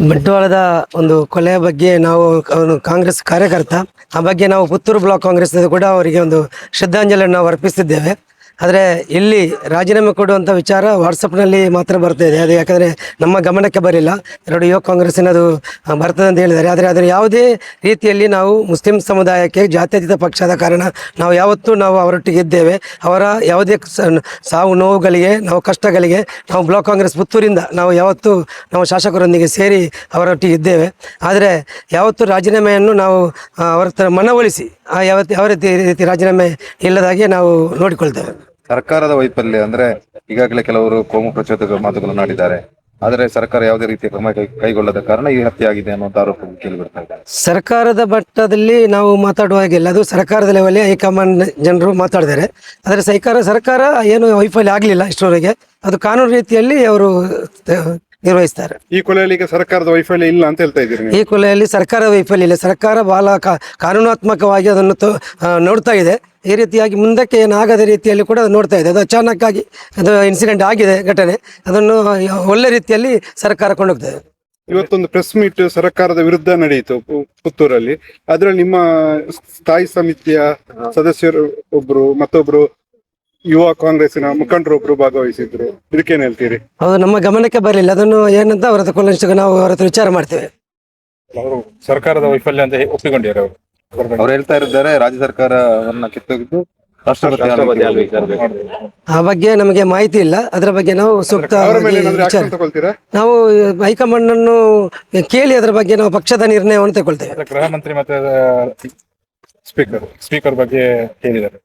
ಬಂಟ್ವಾಳದ ಒಂದು ಕೊಲೆಯ ಬಗ್ಗೆ ನಾವು ಅವನು ಕಾಂಗ್ರೆಸ್ ಕಾರ್ಯಕರ್ತ, ಆ ಬಗ್ಗೆ ನಾವು ಪುತ್ತೂರು ಬ್ಲಾಕ್ ಕಾಂಗ್ರೆಸ್ ಕೂಡ ಅವರಿಗೆ ಒಂದು ಶ್ರದ್ಧಾಂಜಲಿಯನ್ನು ನಾವು ಅರ್ಪಿಸಿದ್ದೇವೆ. ಆದರೆ ಇಲ್ಲಿ ರಾಜೀನಾಮೆ ಕೊಡುವಂಥ ವಿಚಾರ ವಾಟ್ಸಪ್ನಲ್ಲಿ ಮಾತ್ರ ಬರ್ತಾ ಇದೆ. ಅದು ಯಾಕಂದರೆ ನಮ್ಮ ಗಮನಕ್ಕೆ ಬರಲಿಲ್ಲ. ಎರಡು ಯುವ ಕಾಂಗ್ರೆಸ್ಸಿನದು ಬರ್ತದೆ ಅಂತ ಹೇಳಿದ್ದಾರೆ. ಆದರೆ ಅದರ ಯಾವುದೇ ರೀತಿಯಲ್ಲಿ ನಾವು ಮುಸ್ಲಿಂ ಸಮುದಾಯಕ್ಕೆ ಜಾತ್ಯತೀತ ಪಕ್ಷದ ಕಾರಣ ನಾವು ಯಾವತ್ತೂ ನಾವು ಅವರೊಟ್ಟಿಗೆ ಇದ್ದೇವೆ. ಅವರ ಯಾವುದೇ ಸಾವು ನೋವುಗಳಿಗೆ, ನಾವು ಕಷ್ಟಗಳಿಗೆ ನಾವು ಬ್ಲಾಕ್ ಕಾಂಗ್ರೆಸ್ ಪುತ್ತೂರಿಂದ ನಾವು ಯಾವತ್ತೂ ನಾವು ಶಾಸಕರೊಂದಿಗೆ ಸೇರಿ ಅವರೊಟ್ಟಿಗೆ ಇದ್ದೇವೆ. ಆದರೆ ಯಾವತ್ತೂ ರಾಜೀನಾಮೆಯನ್ನು ನಾವು ಅವರ ಮನವೊಲಿಸಿ ಯಾವತ್ತು ಯಾವ ರೀತಿ ರೀತಿ ರಾಜೀನಾಮೆ ಇಲ್ಲದಾಗೆ ನಾವು ನೋಡಿಕೊಳ್ತೇವೆ. ಸರ್ಕಾರದ ವೈಫಲ್ಯ ಅಂದ್ರೆ ಈಗಾಗಲೇ ಕೆಲವರು ಕೋಮು ಪ್ರಚೋದಕ ಮಾತುಗಳನ್ನು ಆಡಿದ್ದಾರೆ ಆದರೆ ಸರ್ಕಾರ ಯಾವುದೇ ರೀತಿಯ ಕ್ರಮ ಕೈಗೊಳ್ಳದ ಕಾರಣ ಈ ಹತ್ಯೆ ಆಗಿದೆ ಅನ್ನುವಂತ ಆರೋಪ ಕೇಳಿಬರ್ತಾ ಸರ್ಕಾರದ ಮಟ್ಟದಲ್ಲಿ ನಾವು ಮಾತಾಡುವ ಹಾಗಿಲ್ಲ ಅದು ಸರ್ಕಾರದ ಲೆವೆಲ್ ಹೈಕಮಾಂಡ್ ಜನರು ಮಾತಾಡಿದ್ದಾರೆ ಆದರೆ ಸರ್ಕಾರ ಸರ್ಕಾರ ಏನು ವೈಫಲ್ಯ ಆಗಲಿಲ್ಲ ಇಷ್ಟರವರೆಗೆ. ಅದು ಕಾನೂನು ರೀತಿಯಲ್ಲಿ ಅವರು ನಿರ್ವಹಿಸ್ತಾರೆ. ಈ ಕೊಲೆಯಲ್ಲಿ ಈಗ ಸರ್ಕಾರದ ವೈಫಲ್ಯ ಇಲ್ಲ ಅಂತ ಹೇಳ್ತಾ ಇದ್ದೀರಿ ನೀವು? ಈ ಕೊಲೆಯಲ್ಲಿ ಸರ್ಕಾರ ವೈಫಲ್ಯ ಇಲ್ಲ. ಸರ್ಕಾರ ಬಹಳ ಕಾ- ಕಾನೂನಾತ್ಮಕವಾಗಿ ಅದನ್ನು ತೊ- ಆ, ನೋಡ್ತಾ ಇದೆ. ಈ ರೀತಿಯಾಗಿ ಮುಂದಕ್ಕೆ ಏನಾಗದ ರೀತಿಯಲ್ಲಿ ಕೂಡ ಅದು ನೋಡ್ತಾ ಇದೆ. ಅದು ಅಚಾನಕ್ಕಾಗಿ ಅದು ಇನ್ಸಿಡೆಂಟ್ ಆಗಿದೆ ಘಟನೆ. ಅದನ್ನು ಒಳ್ಳೆ ರೀತಿಯಲ್ಲಿ ಸರ್ಕಾರ ಕೊಂಡೋಗ್ತದೆ ಇವತ್ತೊಂದು ಪ್ರೆಸ್ ಮೀಟ್ ಸರ್ಕಾರದ ವಿರುದ್ಧ ನಡೆಯಿತು ಪು- ಪುತ್ತೂರಲ್ಲಿ. ಅದ್ರಲ್ಲಿ ನಿಮ್ಮ ಸ್ಥಾಯಿ ಸಮಿತಿಯ ಸದಸ್ಯರು ಒಬ್ರು ಮತ್ತೊಬ್ರು ಯುವ ಕಾಂಗ್ರೆಸ್ಸಿನ ಮುಖಂಡರೊಬ್ರು ಭಾಗವಹಿಸಿದ್ರು. ಇದಕ್ಕೇನ್ ಹೇಳ್ತೀರಿ? ಹೌದು ನಮ್ಮ ಗಮನಕ್ಕೆ ಬರಲಿಲ್ಲ. ಅದನ್ನು ಏನಂತ ಅವರ ಹತ್ರ ನಾವು ಅವರ ಹತ್ರ ವಿಚಾರ ಮಾಡ್ತೇವೆ. ಅವರು ಸರ್ಕಾರದ ವೈಫಲ್ಯ ಅಂತ ಒಪ್ಪಿಕೊಂಡಿದ್ದಾರೆ ಅವರು. ಅವ್ರು ಹೇಳ್ತಾ ಇದ್ದಾರೆ ರಾಜ್ಯ ಸರ್ಕಾರವನ್ನ ಕಿತ್ತೊಗೆದು ರಾಷ್ಟ್ರಪತಿ ಆ ಬಗ್ಗೆ ನಮಗೆ ಮಾಹಿತಿ ಇಲ್ಲ. ಅದರ ಬಗ್ಗೆ ನಾವು ಸೂಕ್ತ ಅವರ ಮೇಲೆ ಏನಾದ್ರು ವಿಚಾರ ಆಕ್ಷನ್ ತಗೊಳ್ತೀರಾ? ನಾವು ಹೈಕಮಾಂಡ್ ಅನ್ನು ಕೇಳಿ ಅದರ ಬಗ್ಗೆ ನಾವು ಪಕ್ಷದ ನಿರ್ಣಯವನ್ನು ತಗೊಳ್ತೇವೆ. ಗೃಹ ಮಂತ್ರಿ ಮತ್ತೆ ಸ್ಪೀಕರ್ ಸ್ಪೀಕರ್ ಬಗ್ಗೆ ಹೇಳಿದ್ದಾರೆ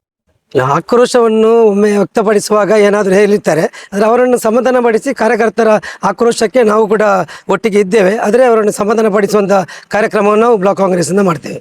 ಆಕ್ರೋಶವನ್ನು ಒಮ್ಮೆ ವ್ಯಕ್ತಪಡಿಸುವಾಗ ಏನಾದರೂ ಹೇಳಿರ್ತಾರೆ, ಆದರೆ ಅವರನ್ನು ಸಮಾಧಾನಪಡಿಸಿ ಕಾರ್ಯಕರ್ತರ ಆಕ್ರೋಶಕ್ಕೆ ನಾವು ಕೂಡ ಒಟ್ಟಿಗೆ ಇದ್ದೇವೆ. ಆದರೆ ಅವರನ್ನು ಸಮಾಧಾನಪಡಿಸುವಂಥ ಕಾರ್ಯಕ್ರಮವನ್ನು ನಾವು ಬ್ಲಾಕ್ ಕಾಂಗ್ರೆಸ್ಸಿಂದ ಮಾಡ್ತೇವೆ.